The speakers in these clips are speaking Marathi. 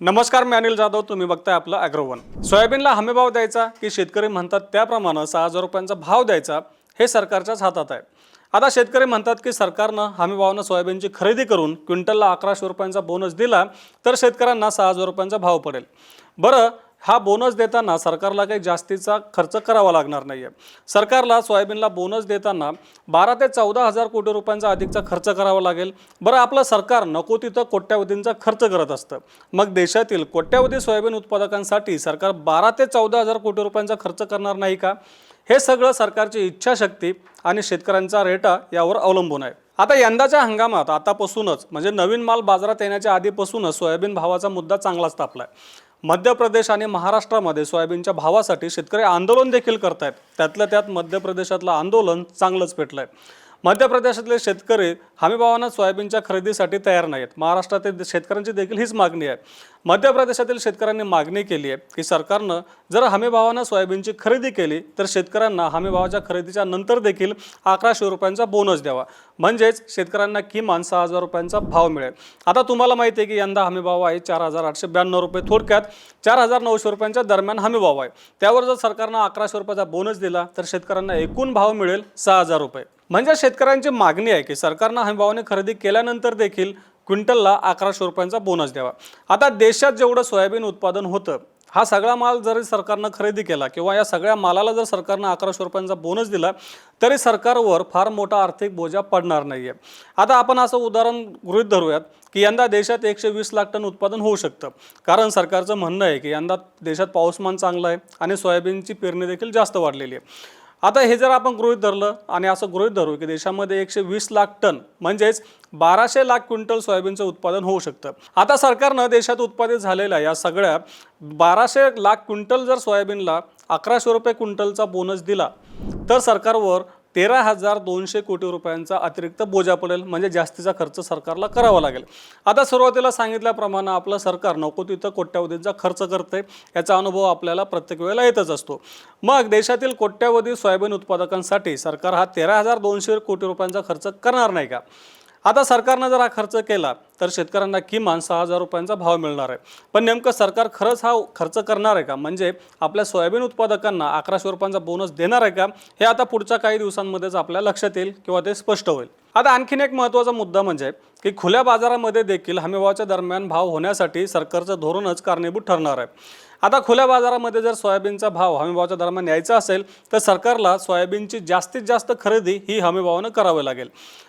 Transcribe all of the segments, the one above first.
नमस्कार मी अनिल जाधव. तुम्ही बघताय आपलं अॅग्रोवन सोयाबीनला हमीभाव द्यायचा की शेतकरी म्हणतात त्याप्रमाणे सहा हजार रुपयांचा भाव द्यायचा हे सरकारच्याच हातात आहे. आता शेतकरी म्हणतात की सरकारनं हमीभावानं सोयाबीनची खरेदी करून क्विंटलला अकराशे रुपयांचा बोनस दिला तर शेतकऱ्यांना सहा हजार रुपयांचा भाव पडेल. बरं हा बोनस देताना सरकारला काही जास्तीचा खर्च करावा लागणार नाही आहे सरकारला सोयाबीनला बोनस देताना बारा ते चौदा हजार कोटी रुपयांचा अधिकचा खर्च करावा लागेल. बरं आपलं सरकार नको तिथं कोट्यावधींचा खर्च करत असतं. मग देशातील कोट्यावधी सोयाबीन उत्पादकांसाठी सरकार बारा ते चौदा हजार कोटी रुपयांचा खर्च करणार नाही का? हे सगळं सरकारची इच्छाशक्ती आणि शेतकऱ्यांचा रेटा यावर अवलंबून आहे. आता यंदाच्या हंगामात आतापासूनच म्हणजे नवीन माल बाजारात येण्याच्या आधीपासूनच सोयाबीन भावाचा मुद्दा चांगलाच तापला आहे मध्य प्रदेश आणि महाराष्ट्रामध्ये सोयाबीनच्या भावासाठी शेतकरी आंदोलन देखील करतायत. त्यातल्या त्यात मध्य प्रदेशातलं आंदोलन चांगलंच पेटलं आहे मध्य प्रदेशातले शेतकरी हमीभावानं सोयाबीनच्या खरेदीसाठी तयार नाहीत. महाराष्ट्रातील शेतकऱ्यांची देखील हीच मागणी आहे. मध्य प्रदेशातील शेतकऱ्यांनी मागणी केली आहे की सरकारनं जर हमीभावानं सोयाबीनची खरेदी केली तर शेतकऱ्यांना हमीभावाच्या खरेदीच्या नंतर देखील अकराशे रुपयांचा बोनस द्यावा. म्हणजेच शेतकऱ्यांना किमान सहा हजार रुपयांचा भाव मिळेल. आता तुम्हाला माहिती आहे की यंदा हमीभाव आहे चार हजार आठशे ब्याण्णव रुपये थोडक्यात. चार हजार नऊशे रुपयांच्या दरम्यान हमीभाव आहे. त्यावर जर सरकारनं अकराशे रुपयाचा बोनस दिला तर शेतकऱ्यांना एकूण भाव मिळेल सहा हजार रुपये. म्हणजे शेतकऱ्यांची मागणी आहे की सरकारनं हमीभावाने खरेदी केल्यानंतर देखील क्विंटलला अकराशे रुपयांचा बोनस द्यावा. आता देशात जेवढं सोयाबीन उत्पादन होतं हा सगळा माल जरी सरकारनं खरेदी केला किंवा या सगळ्या मालाला जर सरकारनं अकराशे रुपयांचा बोनस दिला तरी सरकारवर फार मोठा आर्थिक बोजा पडणार नाही आहे आता आपण असं उदाहरण गृहित धरूयात की यंदा देशात एकशे वीस लाख टन उत्पादन होऊ शकतं. कारण सरकारचं म्हणणं आहे की यंदा देशात पाऊसमान चांगलं आहे आणि सोयाबीनची पेरणी देखील जास्त वाढलेली आहे. आता हे जर आपण गृहित धरलं आणि असं गृहित धरू की देशामध्ये एकशे वीस लाख टन म्हणजेच बाराशे लाख क्विंटल सोयाबीनचं उत्पादन होऊ शकतं. आता सरकारनं देशात उत्पादित झालेल्या या सगळ्या बाराशे लाख क्विंटल जर सोयाबीनला अकराशे रुपये क्विंटलचा बोनस दिला तर सरकारवर तेरा हजार दोनशे कोटी रुपयांचा अतिरिक्त बोजा पडेल. म्हणजे जास्तीचा खर्च सरकारला करावा लागेल. आता सुरुवातीला सांगितल्याप्रमाणे आपलं सरकार नको तिथं कोट्यावधींचा खर्च करते याचा अनुभव आपल्याला प्रत्येक वेळेला येतच असतो. मग देशातील कोट्यावधी सोयाबीन उत्पादकांसाठी सरकार हा तेरा हजार दोनशे कोटी रुपयांचा खर्च करणार नाही का? आता सरकारनं जर हा खर्च केला तर शेतकऱ्यांना किमान सहा हजार रुपयांचा भाव मिळणार आहे. पण नेमकं सरकार खरंच हा खर्च करणार आहे का? म्हणजे आपल्या सोयाबीन उत्पादकांना अकराशे रुपयांचा बोनस देणार आहे का? हे आता पुढच्या काही दिवसांमध्येच आपल्या लक्षात येईल किंवा ते स्पष्ट होईल. आता आणखीन एक महत्त्वाचा मुद्दा म्हणजे की खुल्या बाजारामध्ये देखील हमीभावाच्या दरम्यान भाव होण्यासाठी सरकारचं धोरणच कारणीभूत ठरणार आहे. आता खुल्या बाजारामध्ये जर सोयाबीनचा भाव हमीभावाच्या दरम्यान यायचा असेल तर सरकारला सोयाबीनची जास्तीत जास्त खरेदी ही हमीभावानं करावी लागेल.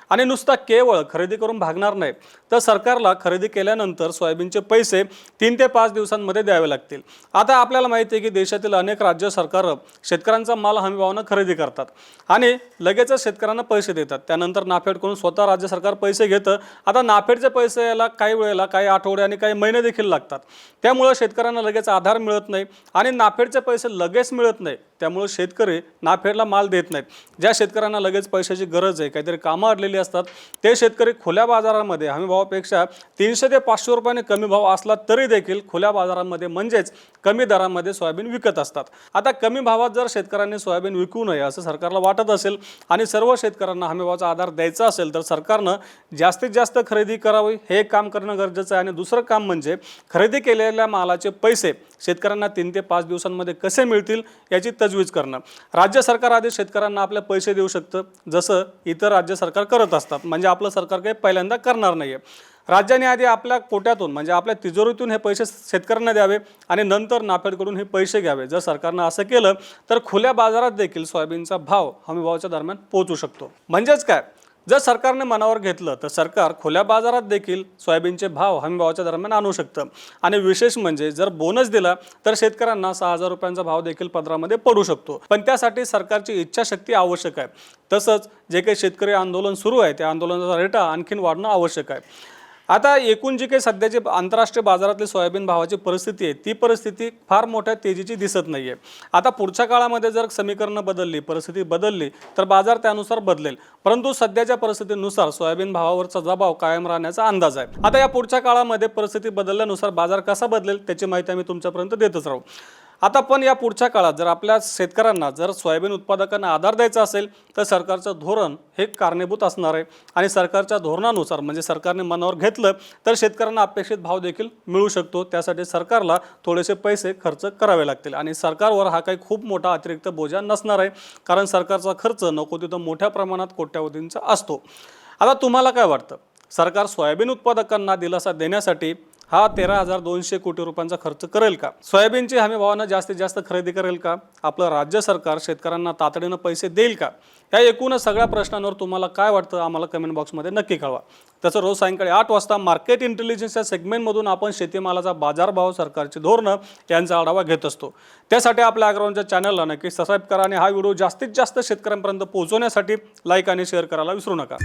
आणि नुसता केवळ खरेदी करून भागणार नाही तर सरकार सरकारला खरेदी केल्यानंतर सोयाबीनचे पैसे तीन ते पाच दिवसांमध्ये द्यावे लागतील. आता आपल्याला माहिती आहे की देशातील अनेक राज्य सरकारं शेतकऱ्यांचा माल हमीभावानं खरेदी करतात आणि लगेचच शेतकऱ्यांना पैसे देतात. त्यानंतर नाफेड करून स्वतः राज्य सरकार पैसे घेतं. आता नाफेडचे पैसे यायला काही वेळेला काही आठवडे आणि काही महिने देखील लागतात. त्यामुळं शेतकऱ्यांना लगेच आधार मिळत नाही आणि नाफेडचे पैसे लगेच मिळत नाही. त्यामुळे शेतकरी नाफेडला माल देत नाहीत. ज्या शेतकऱ्यांना लगेच पैशाची गरज आहे काहीतरी कामं अडलेली असतात ते शेतकरी खुल्या बाजारामध्ये हमीभावापेक्षा भावापेक्षा तीनशे ते पाचशे रुपयाने कमी भाव असला तरी देखील खुल्या बाजारामध्ये म्हणजेच कमी दरामध्ये सोयाबीन विकत असतात. आता कमी भावात जर शेतकऱ्यांनी सोयाबीन विकू नये असं सरकारला वाटत असेल आणि सर्व शेतकऱ्यांना हमीभावाचा आधार द्यायचा असेल तर सरकारनं जास्तीत जास्त खरेदी करावी हे काम करणं गरजेचं आहे. आणि दुसरं काम म्हणजे खरेदी केलेल्या मालाचे पैसे शेतकऱ्यांना तीन ते पाच दिवसांमध्ये कसे मिळतील याची तजवीज करणं. राज्य सरकार आधी शेतकऱ्यांना आपले पैसे देऊ शकतं जसं इतर राज्य सरकार करत असतात. म्हणजे आपलं सरकार काही पहिल्यांदा करणार नाही आहे राज्याने आधी आपल्या कोट्यातून म्हणजे आपल्या तिजोरीतून हे पैसे शेतकऱ्यांना द्यावे आणि नंतर नाफेडकडून हे पैसे घ्यावे. जर सरकारनं असं केलं तर खुल्या बाजारात देखील सोयाबीनचा भाव हमीभावाच्या दरम्यान पोहोचू शकतो. म्हणजेच काय? जर सरकारने मनावर घेतलं तर सरकार खुल्या बाजारात देखील सोयाबीनचे भाव हमीभावाच्या दरम्यान आणू शकतं. आणि विशेष म्हणजे जर बोनस दिला तर शेतकऱ्यांना सहा हजार रुपयांचा भाव देखील पदरामध्ये पडू शकतो. पण त्यासाठी सरकारची इच्छाशक्ती आवश्यक आहे. तसंच जे काही शेतकरी आंदोलन सुरू आहे त्या आंदोलनाचा रेटा आणखीन वाढणं आवश्यक आहे. आता एकूण जी काही सध्याची आंतरराष्ट्रीय बाजारातली सोयाबीन भावाची परिस्थिती आहे ती परिस्थिती फार मोठ्या तेजीची दिसत नाही आहे आता पुढच्या काळामध्ये जर समीकरणं बदलली परिस्थिती बदलली तर बाजार त्यानुसार बदलेल. परंतु सध्याच्या परिस्थितीनुसार सोयाबीन भावावरचा दबाव कायम राहण्याचा अंदाज आहे. आता या पुढच्या काळामध्ये परिस्थिती बदलल्यानुसार बाजार कसा बदलेल त्याची माहिती आम्ही तुमच्यापर्यंत देतच राहू. आता पण या पुढच्या काळात जर आपल्या शेतकऱ्यांना जर सोयाबीन उत्पादकांना आधार द्यायचा असेल तर सरकारचं धोरण हे कारणीभूत असणार आहे. आणि सरकारच्या धोरणानुसार म्हणजे सरकारने मनावर घेतलं तर शेतकऱ्यांना अपेक्षित भाव देखील मिळू शकतो. त्यासाठी सरकारला थोडेसे पैसे खर्च करावे लागतील. आणि सरकारवर हा काही खूप मोठा अतिरिक्त बोजा नसणार आहे. कारण सरकारचा खर्च नको तिथं मोठ्या प्रमाणात कोट्यावधींचा असतो. आता तुम्हाला काय वाटतं? सरकार सोयाबीन उत्पादकांना दिलासा देण्यासाठी हा तेरा हजार दोनशे कोटी रुपयांचा खर्च करेल का? सोयाबीनची हमी भावानं जास्तीत जास्त खरेदी करेल का? आपलं राज्य सरकार शेतकऱ्यांना तातडीनं पैसे देईल का? या एकूणच सगळ्या प्रश्नांवर तुम्हाला काय वाटतं? आम्हाला कमेंट बॉक्समध्ये नक्की कळवा. तसं रोज सायंकाळी आठ वाजता मार्केट इंटेलिजन्स या सेगमेंटमधून आपण शेतीमालाचा बाजारभाव सरकारची धोरणं यांचा आढावा घेत असतो. त्यासाठी आपल्या अग्रवांच्या चॅनलला नक्की सबस्क्राईब करा आणि हा व्हिडिओ जास्तीत जास्त शेतकऱ्यांपर्यंत पोहोचवण्यासाठी लाईक आणि शेअर करायला विसरू नका.